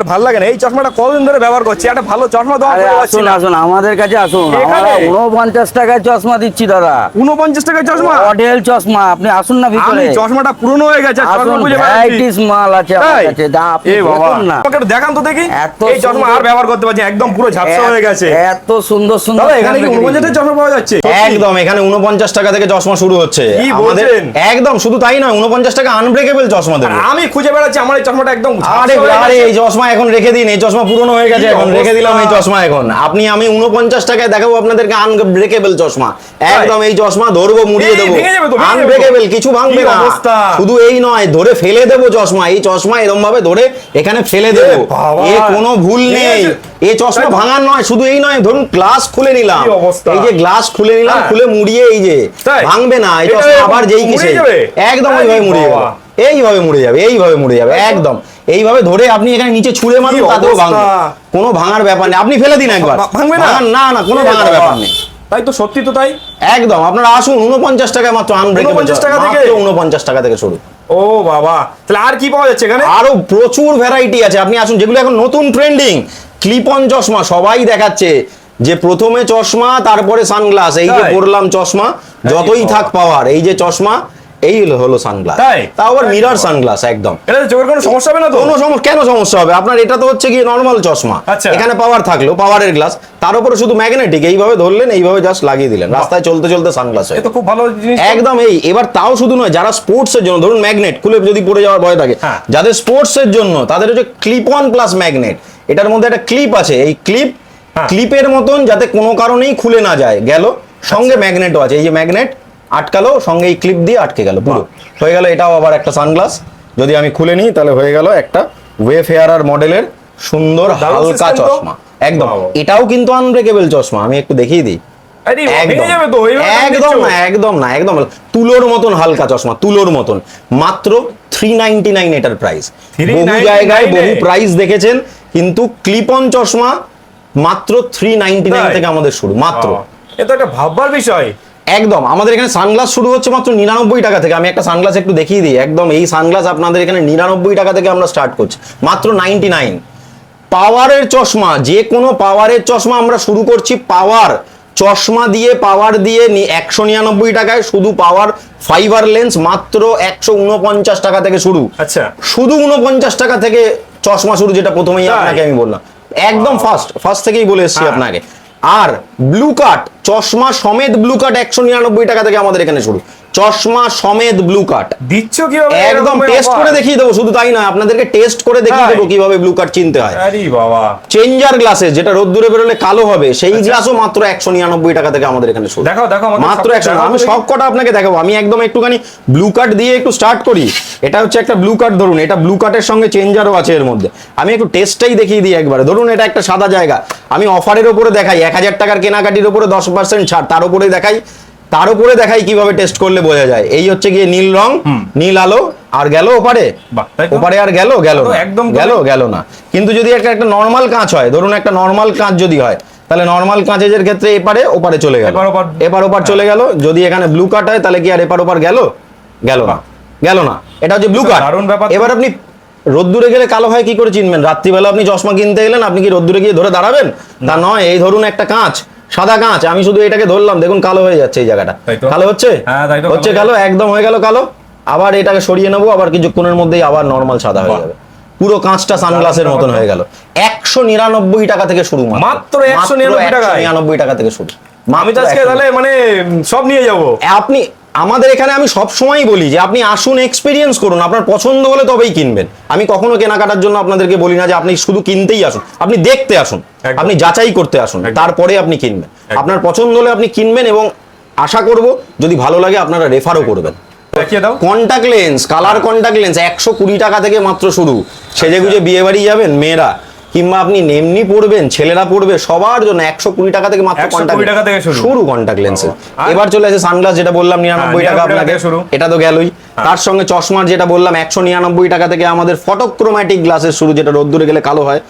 আর ভালো লাগে না। এই চশমাটা কতদিন ধরে ব্যবহার করছি? একটা ভালো চশমা দেওয়া আসুন আসুন আমাদের কাছে আসুন। আমরা উনপঞ্চাশ টাকায় চশমা দিচ্ছি দাদা। উনপঞ্চাশ টাকার চশমা? মডেল চশমা আপনি আসুন না ভিতরে। চশমাটা পুরনো হয়ে গেছে। ভ্যারাইটিস মাল আছে আমার কাছে। দা আপনি দেখুন না। আমাকে দেখান তো দেখি। এত এই চশমা আর ব্যবহার করতে পারছি একদম পুরো ঝাপসা হয়ে গেছে। এত সুন্দর সুন্দর দাদা এখানে কি fabric উনপঞ্চাশ চশমা পাওয়া যাচ্ছে? একদম। এখানে উনপঞ্চাশ টাকা থেকে চশমা শুরু হচ্ছে। কি আমাদের বলছেন? একদম শুধু তাই নয় উনপঞ্চাশ টাকা আনব্রেকেবল চশমা দেবো। আমি খুঁজে বেড়াচ্ছি আমার এই চশমাটা একদম আরে আরে এই চশমা এখন রেখে দিন এই চশমা পুরনো হয়ে গেছে এখন রেখে দিলাম এই চশমা এখন। আপনি আমি উনপঞ্চাশ টাকায় দেখাবো আপনাদেরকে আনব্রেকেবল চশমা। একদম এই চশমা ধরবো মুড়িয়ে দেবো। আনব্রেকেবল কিছু ভাঙবে না। শুধু এই নয় ধরে ফেলে দেবো চশমা। এই চশমা এরকম ভাবে ধরে এখানে ফেলে দেবো। এ কোনো ভুল নেই। এই চশমা ভাঙার নয় শুধু এই নয় ধরুন গ্লাস খুলে নিলাম। এই যে গ্লাস খুলে নিলাম হ্যাঁ। খুলে মুড়িয়ে এই যে ভাঙবে না এই চশমা আবার যেই কিসে? একদম ওইভাবে মুড়িয়ে বাবা। এইভাবে মুড়ে যাবে এইভাবে মুড়ে যাবে একদম। এইভাবে ধরে আপনি এখানে নিচে ছুঁড়ে মারুন তাতেও ভাঙবে। কোনো ভাঙার ব্যাপার নেই। আপনি ফেলে দিন একবার। ভাঙবে না? না না কোনো ভাঙার ব্যাপার নেই। তাই তো সত্যি তো তাই? একদম আপনারা আসুন উনপঞ্চাশ টাকায় মাত্র আনব্রেকেবল 49 টাকা থেকে? উনপঞ্চাশ টাকা থেকে শুরু। ও বাবা তাহলে আর কি পাওয়া যাচ্ছে এখানে? আরও প্রচুর ভ্যারাইটি আছে। আপনি আসুন যেগুলো এখন নতুন ট্রেন্ডিং ক্লিপ অন চশমা সবাই দেখাচ্ছে। যে প্রথমে চশমা তারপরে সানগ্লাস এই যে পরলাম চশমা যতই থাক পাওয়ার এই যে চশমা এই হলো- সানগ্লাস তাই? তাও আবার মিরর সানগ্লাস একদম। এটা চোখের কোনো সমস্যা হবে না তো? কোনো সমস্যা কেন সমস্যা হবে? আপনার এটা তো হচ্ছে কি নর্মাল চশমা। আচ্ছা। এখানে পাওয়ার থাকল পাওয়ারের গ্লাস তার উপরে শুধু ম্যাগনেটিক এইভাবে ধরলেন এইভাবে জাস্ট লাগিয়ে দিলেন। রাস্তায় চলতে চলতে সানগ্লাস এ তো খুব ভালো জিনিস একদম এই। এবার তাও শুধু নয় যারা স্পোর্টস এর জন্য ধরুন ম্যাগনেট খুলে যদি পড়ে যাওয়ার ভয় থাকে হ্যাঁ। যাদের স্পোর্টস এর জন্য তাদের হচ্ছে ক্লিপ অন প্লাস ম্যাগনেট এটার মধ্যে একটা ক্লিপ আছে। এই ক্লিপ হ্যাঁ। ক্লিপের মতন যাতে কোনো কারণেই খুলে না যায়। গেল। সঙ্গে আচ্ছা। ম্যাগনেটও আছে। এই যে ম্যাগনেট আটকালো সঙ্গে এই ক্লিপ দিয়ে আটকে গেল পুরো। হয়ে গেল এটাও আবার একটা সানগ্লাস যদি আমি খুলে নিই তাহলে হয়ে গেল একটা ওয়ে ফেয়ারার মডেলের সুন্দর হালকা চশমা। একদম। এটাও কিন্তু আনব্রেকেবল চশমা আমি একটু দেখিয়ে দিই। একদম। না একদম না একদম। তুলোর মতন হালকা চশমা তুলোর মতন। মাত্র থ্রি নাইনটি নাইন এটার প্রাইস বহু জায়গায় বহু প্রাইস দেখেছেন কিন্তু ক্লিপ অন চশমা মাত্র থ্রি নাইনটি নাইন থেকে আমাদের শুরু মাত্র। এটা একটা ভাববার বিষয়। একদম। আমাদের এখানে সানগ্লাস শুরু হচ্ছে মাত্র নিরানব্বই টাকা থেকে। আমি একটা সানগ্লাস একটু দেখিয়ে দিই। একদম এই সানগ্লাস আপনাদের এখানে নিরানব্বই টাকা থেকে আমরা স্টার্ট করছি। মাত্র নাইনটি নাইন পাওয়ারের চশমা যে কোনো পাওয়ারের চশমা আমরা শুরু করছি পাওয়ার। চশমা দিয়ে পাওয়ার দিয়ে একশো নিরানব্বই টাকায় শুধু পাওয়ার। ফাইবার লেন্স মাত্র একশো উনপঞ্চাশ টাকা থেকে শুরু। আচ্ছা। শুধু উনপঞ্চাশ টাকা থেকে চশমা শুরু যেটা প্রথমেই? আপনাকে আমি বললাম। একদম ফার্স্ট ফার্স্ট থেকেই বলে এসেছি হ্যাঁ। আপনাকে। আর ব্লু কাট চশমা সমেত ব্লু কাট একশো নিরানব্বই টাকা থেকে আমাদের এখানে শুরু। চশমা সমেত ব্লু কাট দিচ্ছ কীভাবে একদম টেস্ট করে দেখিয়ে দেবো শুধু তাই না আপনাদেরকে টেস্ট করে দেখিয়ে দেবো কীভাবে ব্লু কাট চিনতে হয়। আরে বাবা। চেঞ্জার গ্লাসে যেটা রোদ্দুরে বেরোলে কালো হবে সেই আচ্ছা। গ্লাসও মাত্র একশো নিরানব্বই টাকা থেকে আমাদের এখানে শুরু দেখাও আমাদের মাত্র একশো আমি সব কটা আপনাকে দেখাবো। আমি একদম একটুখানি ব্লু কাট দিয়ে একটু স্টার্ট করি। এটা হচ্ছে একটা ব্লু কাট ধরুন এটা ব্লু কাটের সঙ্গে চেঞ্জারও আছে এর মধ্যে। আমি একটু টেস্টটাই দেখিয়ে দিই একবারে। ধরুন এটা একটা সাদা জায়গা। আমি অফারের ওপরে দেখাই এক হাজার টাকার কেনাকাটির ওপরে দশ পার্সেন্ট ছাড় তার উপরে দেখাই। তার উপরে দেখাই কীভাবে টেস্ট করলে বোঝা যায়। এই হচ্ছে গিয়ে নীল রং নীল আলো আর গেল ওপারে। ওপারে আর গেল গেল একদম গেল গেল না। কিন্তু যদি একটা একটা নর্মাল কাঁচ হয় ধরুন একটা নর্মাল কাঁচ যদি হয় তাহলে নর্মাল কাঁচের ক্ষেত্রে এপারে ওপারে চলে গেল। এপার ওপার। চলে গেল। যদি এখানে ব্লু কাট হয় তাহলে কি আর এপার ওপার গেল? গেল না। গেল না। এটা হচ্ছে ব্লু কাট এবার আপনি রোদ্দুরে গেলে কালো হয় কি করে চিনবেন? রাত্রিবেলা আপনি চশমা কিনতে গেলেন আপনি কি রোদ্দুরে গিয়ে ধরে দাঁড়াবেন? তা নয় এই ধরুন একটা কাঁচ। সাদা কাঁচ আমি শুধু এটাকে ধরলাম দেখুন কালো হয়ে যাচ্ছে এই জায়গাটা। কালো হচ্ছে? হ্যাঁ, হচ্ছে কালো একদম হয়ে গেল কালো। আবার এটাকে সরিয়ে নেব আবার কিছুক্ষণের মধ্যেই আবার নর্মাল সাদা হয়ে। যাবে। পুরো কাঁচটা সানগ্লাসের মতন হয়ে গেল। একশো নিরানব্বই টাকা থেকে শুরু মাত্র। একশো নিরানব্বই টাকা থেকে শুরু। আমি তো আজকে তাহলে মানে সব নিয়ে যাব। আপনি আমাদের এখানে আমি সব সময়ই বলি যে আপনি আসুন এক্সপিরিয়েন্স করুন। আপনার পছন্দ হলে তবেই কিনবেন। আমি কখনো কেনাকাটার জন্য আপনাদেরকে বলি না যে আপনি শুধু কিনতেই আসুন। আপনি দেখতে আসুন। আপনি যাচাই করতে আসুন। তারপরে আপনি কিনবেন। আপনার পছন্দ হলে আপনি কিনবেন এবং আশা করব যদি ভালো লাগে আপনারা রেফারও করবেন। Contact lens colour contact lens একশো কুড়ি টাকা থেকে মাত্র শুরু। সেজে গুজে বিয়ে বাড়ি যাবেন মেয়েরা। কিংবা আপনি নেমনি পড়বেন ছেলেরা পড়বে সবার জন্য একশো কুড়ি টাকা থেকে মাত্র 120 কন্টাক্ট টাকা থেকে শুরু। কন্টাক্ট লেন্সের এবার চলে আসে সানগ্লাস যেটা বললাম নিরানব্বই হ্যাঁ, টাকা আপনাকে। শুরু। এটা তো গেলই। তার সঙ্গে চশমার যেটা বললাম একশো নিরানব্বই টাকা থেকে আমাদের ফটোক্রোম্যাটিক গ্লাসের শুরু যেটা রোদ্দুরে গেলে কালো হয়।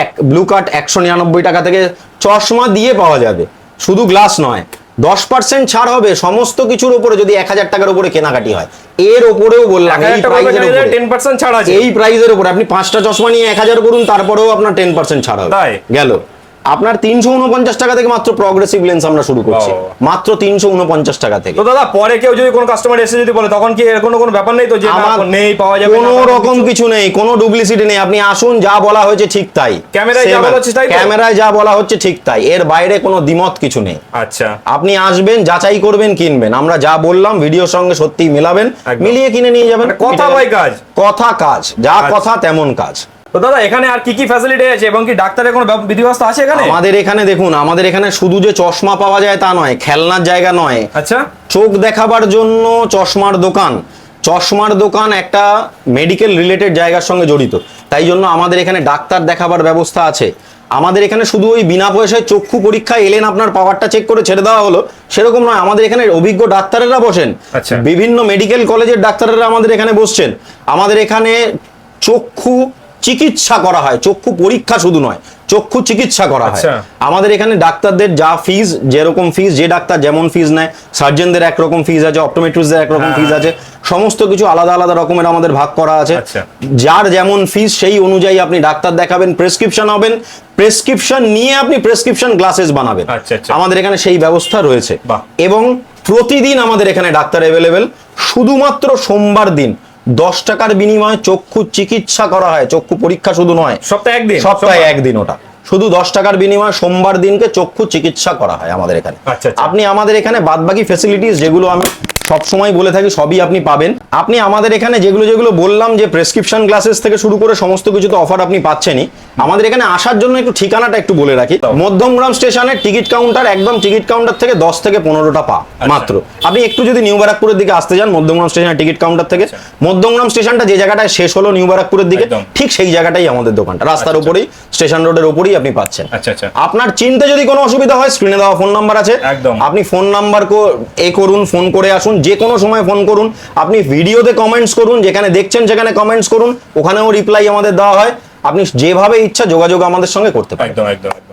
এক ব্লু কাট একশো নিরানব্বই টাকা থেকে চশমা দিয়ে পাওয়া যাবে। শুধু গ্লাস নয়। দশ পার্সেন্ট ছাড় হবে সমস্ত কিছুর উপরে যদি এক হাজার টাকার উপরে কেনাকাটি হয়। এর ওপরেও বললাম এই প্রাইজের উপরে টেন পার্সেন্ট ছাড় আছে। এই প্রাইজের উপরে আপনি পাঁচটা চশমা নিয়ে এক হাজার করুন তারপরেও আপনার টেন পার্সেন্ট ছাড় হবে? গেল। আপনার তিনশো উনপঞ্চাশ টাকা থেকে মাত্র প্রগ্রেসিভ লেন্স আমরা শুরু করছি। মাত্র তিনশো উনপঞ্চাশ টাকা থেকে। তো দাদা পরে কেউ যদি কোনো কাস্টমার এসে যদি বলে তখন কি এর কোনো কোনো ব্যাপার নেই তো যে আমার নেই পাওয়া যাবে কোনো রকম কিছু? নেই কোনো ডুপ্লিসিটি নেই। আপনি আসুন যা বলা হয়েছে ঠিক তাই। ক্যামেরায় যা বলা হচ্ছে তাই ক্যামেরায় যা বলা হচ্ছে ঠিক তাই। এর বাইরে কোনো দ্বিমত কিছু নেই। আচ্ছা। আপনি আসবেন যাচাই করবেন কিনবেন। আমরা যা বললাম ভিডিওর সঙ্গে সত্যিই মেলাবেন। মিলিয়ে কিনে নিয়ে যাবেন। মানে কথা বাই কাজ। কথা কাজ। যা আচ্ছা। কথা তেমন কাজ। তো দাদা এখানে আর কি কি ফ্যাসিলিটি আছে এবং কি ডাক্তারের কোনো ব্যব- বিধিব্যবস্থা আছে এখানে? আমাদের এখানে দেখুন আমাদের এখানে শুধু যে চশমা পাওয়া যায় তা নয় খেলনার জায়গা নয়। আচ্ছা। চোখ দেখাবার জন্য চশমার দোকান। চশমার দোকান একটা মেডিকেল রিলেটেড জায়গার সঙ্গে জড়িত। তাই জন্য আমাদের এখানে ডাক্তার দেখাবার ব্যবস্থা আছে। আমাদের এখানে শুধু ওই বিনা পয়সায় চক্ষু পরীক্ষা এলেন আপনার পাওয়ারটা চেক করে ছেড়ে দেওয়া হলো সেরকম নয় আমাদের এখানে অভিজ্ঞ ডাক্তারেরা বসেন। আচ্ছা। বিভিন্ন মেডিকেল কলেজের ডাক্তারেরা আমাদের এখানে বসছেন। আমাদের এখানে চক্ষু চিকিৎসা করা হয় চক্ষু পরীক্ষা শুধু নয় চক্ষু চিকিৎসা করা হয় আচ্ছা। আমাদের এখানে ডাক্তারদের যা ফিজ যেরকম ফিজ যে ডাক্তার যেমন ফিজ নেয় সার্জনদের একরকম ফিজ আছে অপটোমেট্রিস্টদের একরকম ফিজ আছে সমস্ত কিছু আলাদা আলাদা রকমের আমাদের ভাগ করা আছে আচ্ছা। যার যেমন ফিজ সেই অনুযায়ী আপনি ডাক্তার দেখাবেন প্রেসক্রিপশন হবেন প্রেসক্রিপশন নিয়ে আপনি প্রেসক্রিপশন গ্লাসেস বানাবেন আচ্ছা। আমাদের এখানে সেই ব্যবস্থা রয়েছে। এবং প্রতিদিন আমাদের এখানে ডাক্তার অ্যাভেলেবেল শুধুমাত্র সোমবার দিন দশ টাকার বিনিময়ে চক্ষু চিকিৎসা করা হয় চক্ষু পরীক্ষা শুধু নয়। সপ্তাহে একদিন সপ্তাহে একদিন ওটা। শুধু দশ টাকার বিনিময়ে সোমবার দিনকে চক্ষু চিকিৎসা করা হয় আমাদের এখানে। আচ্ছা, আচ্ছা। আপনি আমাদের এখানে বাদবাকি ফেসিলিটিস যেগুলো আমি সব সময় বলে থাকি সবই আপনি পাবেন। আপনি আমাদের এখানে যেগুলো যেগুলো বললাম যে প্রেসক্রিপশন গ্লাসেস থেকে শুরু করে সমস্ত কিছু তো অফার আপনি পাচ্ছেনই আমাদের এখানে আসার জন্য একটু ঠিকানাটা একটু বলে রাখি। মধ্যমগ্রাম স্টেশনের টিকিট কাউন্টার একদম টিকিট কাউন্টার থেকে দশ থেকে পনেরোটা পা আচ্ছা। মাত্র। আপনি একটু যদি নিউ ব্যারাকপুরের দিকে আসতে যান মধ্যমগ্রাম স্টেশনের টিকিট কাউন্টার থেকে মধ্যমগ্রাম স্টেশনটা যে জায়গাটায় শেষ হলো নিউ ব্যারাকপুরের দিকে ঠিক সেই জায়গাটাই আমাদের দোকানটা। রাস্তার উপরেই স্টেশন রোডের উপরেই আপনি পাচ্ছেন। আচ্ছা আচ্ছা। আপনার চিনতে যদি কোনো অসুবিধা হয় স্ক্রিনে দেওয়া ফোন নাম্বার আছে। একদম। আপনি ফোন নাম্বার এ করুন ফোন করে আসুন যে কোনো সময় ফোন করুন। আপনি ভিডিওতে কমেন্টস করুন যেখানে দেখছেন সেখানে কমেন্টস করুন ওখানেও রিপ্লাই আমাদের দেওয়া হয়। আপনি যেভাবে ইচ্ছা যোগাযোগ আমাদের সঙ্গে করতে পারেন। একদম একদম একদম।